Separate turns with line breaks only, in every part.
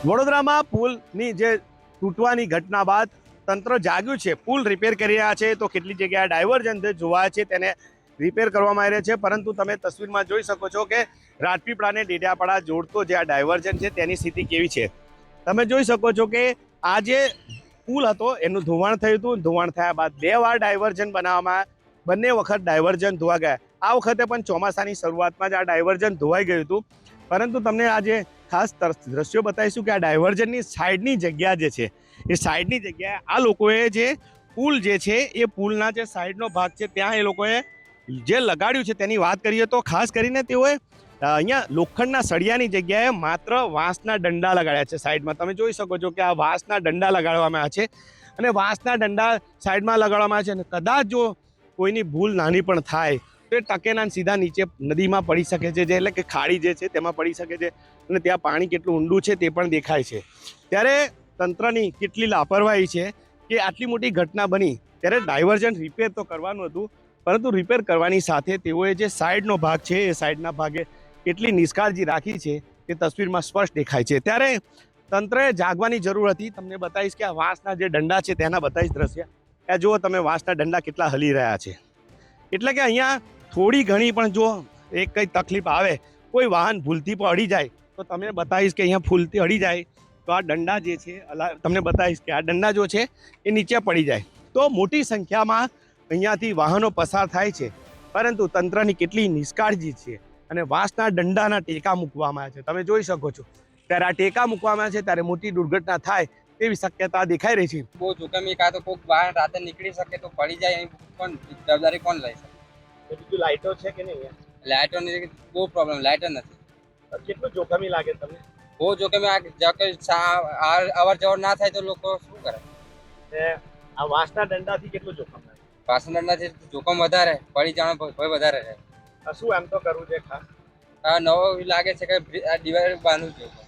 વડોદરામાં પુલની જે તૂટવાની ઘટના બાદ તંત્ર જાગ્યું છે, પુલ રિપેર કરી રહ્યા છે, તો કેટલી જગ્યાએ ડાયવર્જન જે જોવાય છે તેને રિપેર કરવામાં આવી છે. પરંતુ તમે તસવીરમાં જોઈ શકો છો કે રાજપીપળાને ડેડિયાપાડા જોડતો જે આ ડાયવર્જન છે તેની સ્થિતિ કેવી છે. તમે જોઈ શકો છો કે આ જે પુલ હતો, એનું ધોવાણ થયું હતું. ધોવાણ થયા બાદ બે વાર ડાયવર્જન બનાવવામાં બંને વખત ડાયવર્જન ધોવા ગયા. આ વખતે પણ ચોમાસાની શરૂઆતમાં જ આ ડાયવર્જન ધોવાઈ ગયું હતું. પરંતુ તમને આજે ખાસ દ્રશ્યો બતાવીશું કે આ ડાયવર્જનની સાઈડની જગ્યા જે છે, એ સાઈડની જગ્યાએ આ લોકોએ જે પુલ જે છે, એ પુલના જે સાઈડનો ભાગ છે, ત્યાં એ લોકોએ જે લગાડ્યું છે તેની વાત કરીએ તો ખાસ કરીને તેઓએ અહીંયા લોખંડના સળિયાની જગ્યાએ માત્ર વાંસના દંડા લગાડ્યા છે સાઈડમાં. તમે જોઈ શકો છો કે આ વાંસના દંડા લગાડવામાં આવ્યા છે અને વાંસના દંડા સાઈડમાં લગાડવામાં આવ્યા છે અને કદાચ જો કોઈની ભૂલ નાની પણ થાય તો ટકેના સીધા નીચે નદીમાં પડી શકે છે, જે એટલે કે ખાડી જે છે તેમાં પડી શકે છે અને ત્યાં પાણી કેટલું ઊંડું છે તે પણ દેખાય છે. ત્યારે તંત્રની કેટલી લાપરવાહી છે કે આટલી મોટી ઘટના બની, ત્યારે ડાયવર્ઝન રિપેર તો કરવાનું હતું, પરંતુ રિપેર કરવાની સાથે તેઓએ જે સાઈડનો ભાગ છે એ સાઈડના ભાગે કેટલી નિષ્કાળજી રાખી છે તે તસવીરમાં સ્પષ્ટ દેખાય છે. ત્યારે તંત્રએ જાગવાની જરૂર હતી. તમને બતાવીશ કે આ વાંસના જે દંડા છે તેના બતાવીશ દ્રશ્ય. ત્યાં જુઓ તમે વાંસના દંડા કેટલા હલી રહ્યા છે. એટલે કે અહીંયા થોડી ઘણી પણ જો એક કંઈ તકલીફ આવે, કોઈ વાહન ભૂલથી પણ અડી જાય, તો તમે બતાવીશ કે અહીંયા ફૂલથી અડી જાય. તો આ દંડા જે છે તમને બતાવીશ કે આ દંડા જો છે, એ નીચે પડી જાય. તો મોટી સંખ્યામાં અહીંયાથી વાહનો પસાર થાય છે. પરંતુ તંત્રની કેટલી નિષ્કાળજી છે અને વાંસના દંડાના ટેકા મૂકવામાં આવ્યા છે. તમે જોઈ શકો છો. ત્યારે આ ટેકા મૂકવામાં છે, ત્યારે મોટી દુર્ઘટના થાય તેવી શક્યતા દેખાઈ રહી છે.
બહુ જોખમી કાં તો કોઈક વાહન રાતે નીકળી શકે તો પડી જાય પણ જવાબદારી કોણ લઈ શકે
બીજું લાઇટો છે કે નહીં?
લાઇટોની બહુ પ્રોબ્લેમ લાઇટર નથી.
કેટલું જોખમી લાગે તમને?
બહુ જોખમી અવર જવર ના થાય તો લોકો શું કરે?
આ વાંસના દંડાથી કેટલું જોખમ લાગે?
દંડાથી જોખમ વધારે પડી જવાનો ભય વધારે રહે.
શું એમ તો કરવું છે ખાસ?
આ નવો લાગે છે કે આ ડિવાઈડર બાંધવું જોઈએ.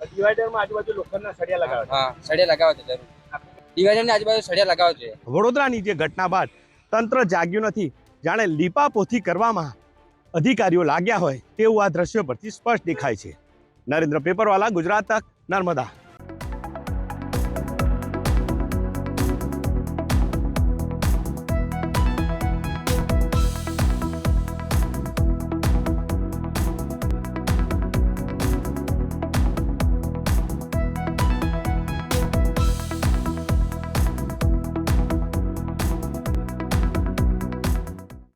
ડિવાઈડરમાં આજુબાજુ લોખંડના સળિયા લગાવે
હા સળિયા લગાવવા છે જરૂર. ડિવાઈડરની આજુબાજુ સળિયા લગાવવા જોઈએ.
વડોદરાની જે ઘટના બાદ તંત્ર જાગ્યું નથી જાણે લીપાપોથી કરવામાં અધિકારીઓ લાગ્યા હોય તેવું આ દ્રશ્યો પરથી સ્પષ્ટ દેખાય છે. નરેન્દ્ર પેપરવાલા, ગુજરાત, નર્મદા.